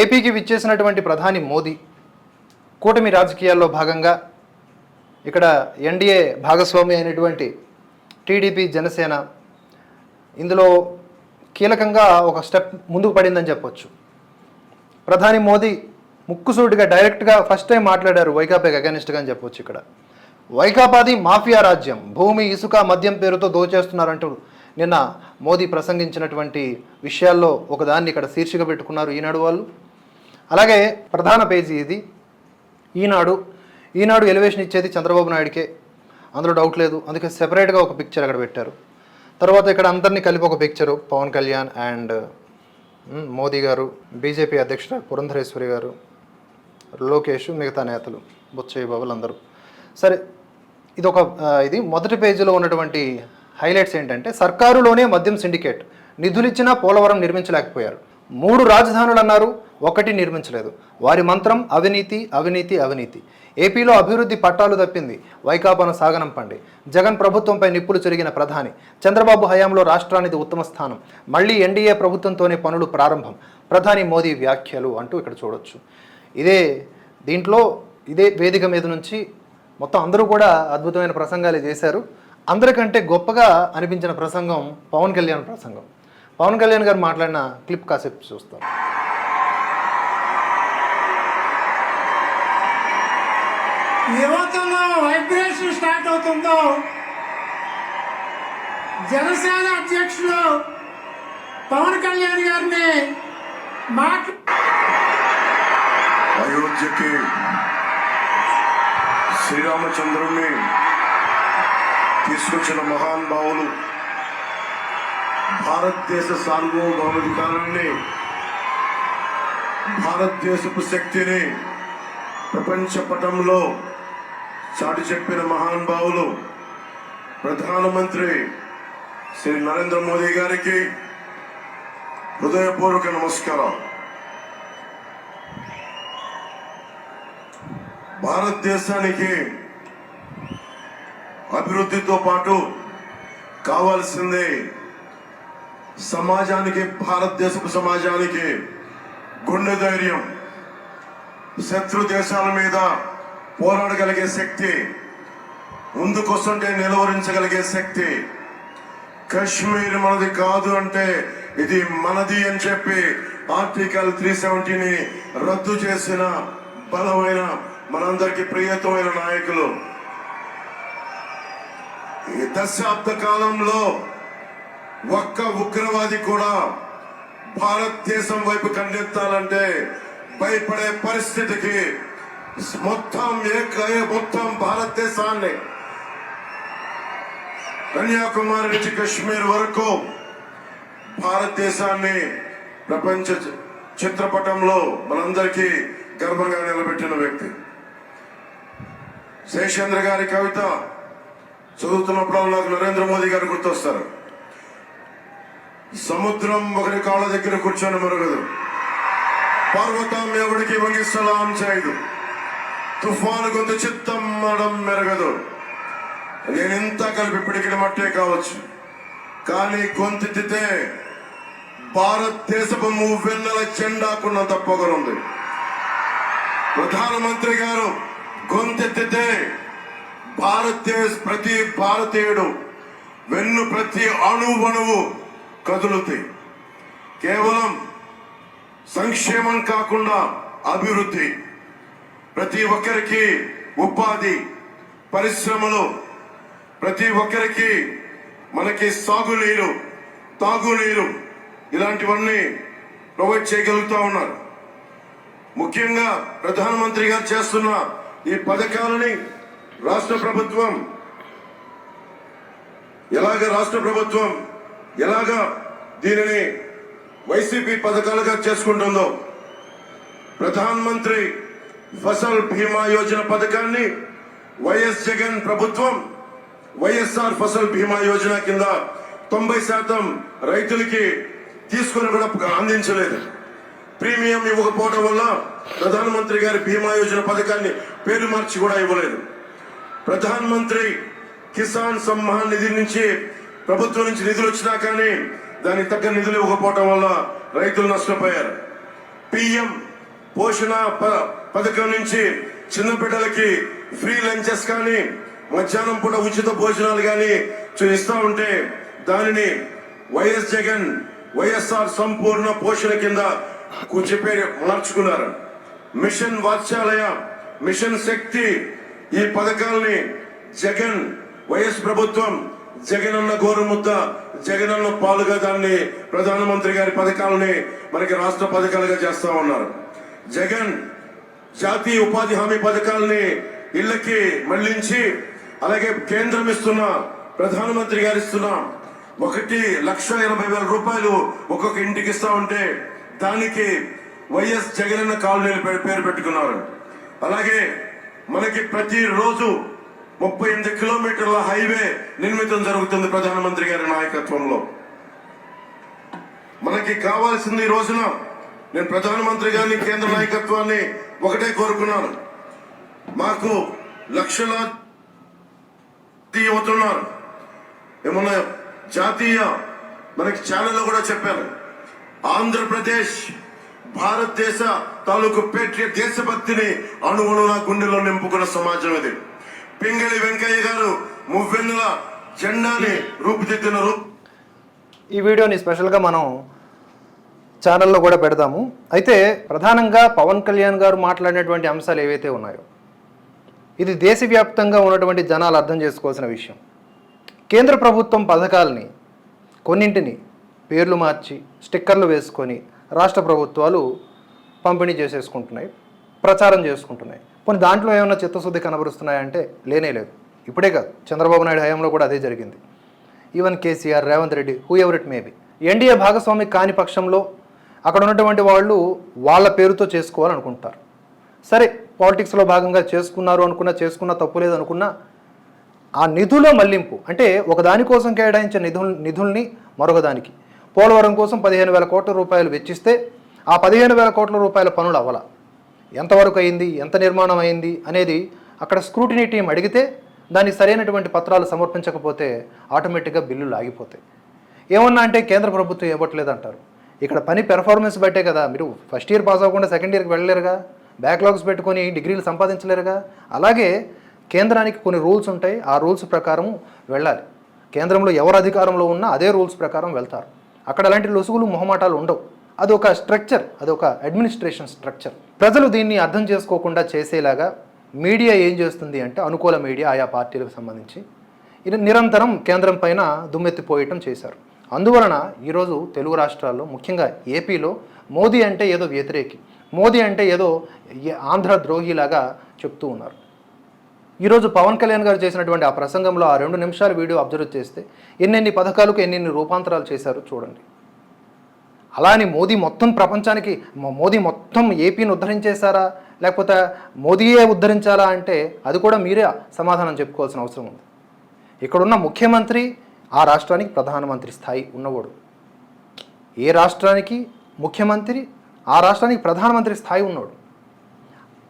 ఏపీకి విచ్చేసినటువంటి ప్రధాని మోదీ కూటమి రాజకీయాల్లో భాగంగా ఇక్కడ ఎన్డీఏ భాగస్వామి అయినటువంటి టీడీపీ జనసేన ఇందులో కీలకంగా ఒక స్టెప్ ముందుకు పడిందని చెప్పొచ్చు. ప్రధాని మోదీ ముక్కుసూటిగా డైరెక్ట్గా ఫస్ట్ టైం మాట్లాడారు వైకాపాకి అగెనిస్ట్గా అని చెప్పొచ్చు ఇక్కడ. వైకాపాది మాఫియా రాజ్యం భూమి ఇసుక మద్యం పేరుతో దోచేస్తున్నారంటూ నిన్న మోదీ ప్రసంగించినటువంటి విషయాల్లో ఒకదాన్ని ఇక్కడ శీర్షిక పెట్టుకున్నారు ఈనాడు వాళ్ళు. అలాగే ప్రధాన పేజీ ఇది. ఈనాడు ఈనాడు ఎలివేషన్ ఇచ్చేది చంద్రబాబు నాయుడికే. అందులో డౌట్ లేదు. అందుకే సెపరేట్గా ఒక పిక్చర్ అక్కడ పెట్టారు. తర్వాత ఇక్కడ అందరినీ కలిపి ఒక picture Pawan Kalyan and Modi garu BJP అధ్యక్షుడు పురంధరేశ్వరి గారు లోకేష్ మిగతా నేతలు బుచ్చయ్య బాబులు అందరూ సరే ఇది ఒక ఇది మొదటి పేజీలో ఉన్నటువంటి హైలైట్స్ ఏంటంటే సర్కారులోనే మద్యం సిండికేట్. నిధులిచ్చినా పోలవరం నిర్మించలేకపోయారు. మూడు రాజధానులు అన్నారు ఒకటి నిర్మించలేదు. వారి మంత్రం అవినీతి అవినీతి అవినీతి. ఏపీలో అభివృద్ధి పట్టాలు తప్పింది వైకాపాను సాగనంపండి జగన్ ప్రభుత్వంపై నిప్పులు చెరిగిన ప్రధాని. చంద్రబాబు హయాంలో రాష్ట్రానికి ఉత్తమ స్థానం. మళ్ళీ ఎన్డీఏ ప్రభుత్వంతోనే పనులు ప్రారంభం. ప్రధాని మోదీ వ్యాఖ్యలు అంటూ ఇక్కడ చూడొచ్చు. ఇదే దీంట్లో ఇదే వేదిక మీద నుంచి మొత్తం అందరూ కూడా అద్భుతమైన ప్రసంగాలు చేశారు. అందరికంటే గొప్పగా అనిపించిన ప్రసంగం పవన్ కళ్యాణ్ ప్రసంగం. పవన్ కళ్యాణ్ గారు మాట్లాడిన క్లిప్ కాసేపు చూస్తారు యువతలో వైబ్రేషన్ స్టార్ట్ అవుతుందో జనసేన అధ్యక్షులు పవన్ కళ్యాణ్ గారిని మాట్లా అయోధ్యకి శ్రీరామచంద్రుణ్ణి తీసుకొచ్చిన మహానుభావులు భారతదేశ సార్వభౌమాధికారాన్ని భారతదేశపు శక్తిని ప్రపంచ పటంలో చాటి చెప్పిన మహానుభావులు ప్రధానమంత్రి శ్రీ నరేంద్ర మోదీ గారికి హృదయపూర్వక నమస్కారం భారతదేశానికి అభివృద్ధితో పాటు కావాల్సిందే సమాజానికి భారతదేశపు సమాజానికి గుండె ధైర్యం. శత్రు దేశాల మీద పోరాడగలిగే శక్తి ముందుకొస్తుంటే నిలువరించగలిగే శక్తి కశ్మీర్ మనది కాదు అంటే ఇది మనది అని చెప్పి ఆర్టికల్ త్రీ సెవెంటీని రద్దు చేసిన బలమైన మనందరికీ ప్రియతమైన నాయకులు. దశాబ్ద కాలంలో ఒక్క ఉగ్రవాది కూడా భారతదేశం వైపు కన్నెత్తాలంటే భయపడే పరిస్థితికి మొత్తం ఏక మొత్తం భారతదేశాన్ని. కన్యాకుమారి నుంచి కశ్మీర్ వరకు భారతదేశాన్ని ప్రపంచ చి- చిత్రపటంలో మనందరికీ గర్వంగా నిలబెట్టిన వ్యక్తి. శేషేంద్ర గారి కవిత చదువుతున్నప్పుడు నాకు నరేంద్ర మోదీ గారు గుర్తొస్తారు. సముద్రం ఒకరి కాళ్ళ దగ్గర కూర్చొని మరగదు. పర్వతం ఎవడికి వంగి సలాం చేయదు. తుఫాను గొంతు చిత్తం మడం మెరగదు. నేనింతా కలిపి పిడికిన మట్టే కావచ్చు. కానీ గొంతెత్తితే భారతదేశపు మూవెన్నెల జెండాకున్నంత పొగరుంది ప్రధానమంత్రి గారు గొంతెత్తితే భారతదేశ ప్రతి భారతీయుడు వెన్ను ప్రతి అణువణువు కదులుతాయి. కేవలం సంక్షేమం కాకుండా అభివృద్ధి. ప్రతి ఒక్కరికి ఉపాధి పరిశ్రమలు ప్రతి ఒక్కరికి మనకి సాగునీరు తాగునీరు ఇలాంటివన్నీ ప్రొవైడ్ చేయగలుగుతా ఉన్నారు. ముఖ్యంగా ప్రధానమంత్రి గారు చేస్తున్న ఈ పథకాలని రాష్ట్ర ప్రభుత్వం. ఎలాగ రాష్ట్ర ప్రభుత్వం ఎలాగ దీనిని వైసీపీ పథకాలుగా చేసుకుంటుందో ప్రధాన మంత్రి ఫసల్ బీమా యోజన పథకాన్ని వైఎస్ జగన్ ప్రభుత్వం వైఎస్ఆర్ ఫసల్ బీమా యోజన కింద తొంభై శాతం రైతులకి తీసుకుని కూడా అందించలేదు. ప్రీమియం ఇవ్వకపోవడం వల్ల ప్రధానమంత్రి గారి బీమా యోజన పథకాన్ని పేరు మార్చి కూడా ఇవ్వలేదు. ప్రధాన్ మంత్రి కిసాన్ సమ్మాన్ నిధి నుంచి ప్రభుత్వం నుంచి నిధులు వచ్చినా కానీ దానికి తగ్గ నిధులు ఇవ్వకపోవటం వల్ల రైతులు నష్టపోయారు. పిఎం పోషణ ప- పథకం నుంచి చిన్న బిడ్డలకి ఫ్రీ లంచెస్ కానీ మధ్యాహ్నం పూట ఉచిత భోజనాలు కానీ ఇస్తా ఉంటే దానిని వైఎస్ జగన్ వైఎస్ఆర్ సంపూర్ణ పోషణ కింద కూర్చిపే మార్చుకున్నారు మిషన్ వాత్సాలయ మిషన్ శక్తి ఈ పథకాల్ని జగన్ వైఎస్ ప్రభుత్వం జగనన్న గోరుముద్ద జగనన్న పాలుగా దాన్ని ప్రధానమంత్రి గారి పథకాలని మనకి రాష్ట్ర పథకాలుగా చేస్తా ఉన్నారు. జగన్ జాతీయ ఉపాధి హామీ పథకాలని ఇళ్ళకి మళ్ళించి అలాగే కేంద్రం ఇస్తున్న ప్రధానమంత్రి గారు ఇస్తున్న ఒకటి లక్ష ఎనభై వేల రూపాయలు ఒక్కొక్క ఇంటికి ఇస్తా ఉంటే దానికి వైఎస్ జగనన్న కాలనీలు పే- పేరు పెట్టుకున్నారు. అలాగే మనకి ప్రతి రోజు ముప్పై ఎనిమిది కిలోమీటర్ల హైవే నిర్మితం జరుగుతుంది ప్రధానమంత్రి గారి నాయకత్వంలో. మనకి కావాల్సింది ఈ రోజున నేను ప్రధానమంత్రి గారిని కేంద్ర నాయకత్వాన్ని ఒకటే కోరుకున్నాను. మాకు లక్షలాది అవుతున్నారు ఏమన్నా జాతీయ మనకి ఛానల్లో కూడా చెప్పాను. ఆంధ్రప్రదేశ్ భారతదేశ తాలూకు పేట్రియట్ దేశభక్తిని అణువున గుండెలో నింపుకున్న సమాజం ఇది. పింగళి వెంకయ్య గారు మువ్వెన్నుల జెండాని రూపుదిద్దిన ఈ వీడియోని స్పెషల్గా మనం ఛానల్లో కూడా పెడదాము అయితే ప్రధానంగా పవన్ కళ్యాణ్ గారు మాట్లాడినటువంటి అంశాలు ఏవైతే ఉన్నాయో ఇది దేశవ్యాప్తంగా ఉన్నటువంటి జనాలు అర్థం చేసుకోవాల్సిన విషయం. కేంద్ర ప్రభుత్వం పథకాలని కొన్నింటిని పేర్లు మార్చి స్టిక్కర్లు వేసుకొని రాష్ట్ర ప్రభుత్వాలు పంపిణీ చేసేసుకుంటున్నాయి ప్రచారం చేసుకుంటున్నాయి. కొన్ని దాంట్లో ఏమైనా చిత్తశుద్ధి కనబరుస్తున్నాయంటే లేనే లేదు. ఇప్పుడే కాదు చంద్రబాబు నాయుడు హయాంలో కూడా అదే జరిగింది. Even KCR Revanth Reddy whoever it maybe NDA భాగస్వామి కాని పక్షంలో అక్కడ ఉన్నటువంటి వాళ్ళు వాళ్ళ పేరుతో చేసుకోవాలనుకుంటారు. సరే పాలిటిక్స్లో భాగంగా చేసుకున్నారు అనుకున్నా చేసుకున్నా తప్పు లేదు అనుకున్నా ఆ నిధుల మళ్ళింపు అంటే ఒకదానికోసం కేటాయించే కేటాయించిన నిధుల్ నిధుల్ని మరొకదానికి పోలవరం కోసం పదిహేను వేల కోట్ల రూపాయలు వెచ్చిస్తే ఆ పదిహేను వేల కోట్ల రూపాయల పనులు అవ్వాల. ఎంతవరకు అయింది? ఎంత నిర్మాణం అయింది? అనేది అక్కడ స్క్రూటినీ టీం అడిగితే దానికి సరైనటువంటి పత్రాలు సమర్పించకపోతే ఆటోమేటిక్గా బిల్లులు ఆగిపోతాయి. ఏమన్నా అంటే కేంద్ర ప్రభుత్వం ఇవ్వట్లేదు అంటారు ఇక్కడ పని పెర్ఫార్మెన్స్ బట్టే కదా. మీరు ఫస్ట్ ఇయర్ పాస్ అవ్వకుండా సెకండ్ ఇయర్కి వెళ్ళలేరుగా? బ్యాక్లాగ్స్ పెట్టుకొని డిగ్రీలు సంపాదించలేరుగా? అలాగే కేంద్రానికి కొన్ని రూల్స్ ఉంటాయి. ఆ రూల్స్ ప్రకారం వెళ్ళాలి. కేంద్రంలో ఎవరు అధికారంలో ఉన్నా అదే రూల్స్ ప్రకారం వెళ్తారు. అక్కడ అలాంటి లొసుగులు మొహమాటాలు ఉండవు. అది ఒక స్ట్రక్చర్ అది ఒక అడ్మినిస్ట్రేషన్ స్ట్రక్చర్. ప్రజలు దీన్ని అర్థం చేసుకోకుండా చేసేలాగా మీడియా ఏం చేస్తుంది అంటే అనుకూల మీడియా ఆయా పార్టీలకు సంబంధించి ఇది నిరంతరం కేంద్రం పైన దుమ్మెత్తిపోయటం చేశారు. అందువలన ఈరోజు తెలుగు రాష్ట్రాల్లో ముఖ్యంగా ఏపీలో మోదీ అంటే ఏదో వ్యతిరేకి మోదీ అంటే ఏదో ఆంధ్ర ద్రోహిలాగా చెప్తూ ఉన్నారు. ఈరోజు పవన్ కళ్యాణ్ గారు చేసినటువంటి ఆ ప్రసంగంలో ఆ రెండు నిమిషాల వీడియో అబ్జర్వ్ చేస్తే ఎన్నెన్ని పథకాలకు ఎన్నెన్ని రూపాంతరాలు చేశారో చూడండి. అలానే మోదీ మొత్తం ప్రపంచానికి మోదీ మొత్తం ఏపీని ఉద్ధరించేశారా? లేకపోతే మోదీయే ఉద్ధరించాలా అంటే అది కూడా మీరే సమాధానం చెప్పుకోవాల్సిన అవసరం ఉంది. ఇక్కడున్న ముఖ్యమంత్రి ఆ రాష్ట్రానికి ప్రధానమంత్రి స్థాయి ఉన్నవాడు. ఏ రాష్ట్రానికి ముఖ్యమంత్రి ఆ రాష్ట్రానికి ప్రధానమంత్రి స్థాయి ఉన్నాడు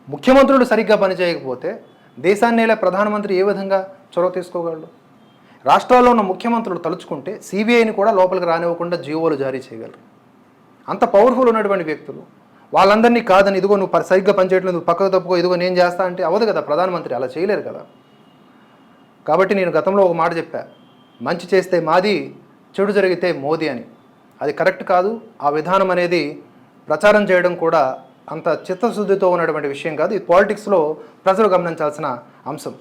ముఖ్యమంత్రులు సరిగ్గా పనిచేయకపోతే దేశాన్ని ప్రధానమంత్రి ఏ విధంగా చొరవ తీసుకోగలడు? రాష్ట్రాల్లో ఉన్న ముఖ్యమంత్రులు తలుచుకుంటే సిబిఐని కూడా లోపలికి రానివ్వకుండా జీవోలు జారీ చేయగలరు. అంత పవర్ఫుల్ ఉన్నటువంటి వ్యక్తులు. వాళ్ళందరినీ కాదని ఇదిగో నువ్వు సరిగ్గా పనిచేయట్లేదు నువ్వు పక్కకు తప్పుకో ఇదిగో నేను చేస్తా అంటే అవదు కదా ప్రధానమంత్రి అలా చేయలేరు కదా. కాబట్టి నేను గతంలో ఒక మాట చెప్పా. మంచి చేస్తే మాది చెడు జరిగితే మోదీ అని. అది కరెక్ట్ కాదు. ఆ విధానం అనేది ప్రచారం చేయడం కూడా అంత చిత్తశుద్ధితో ఉన్నటువంటి విషయం కాదు. ఇది పాలిటిక్స్లో ప్రజలు గమనించాల్సిన అంశం.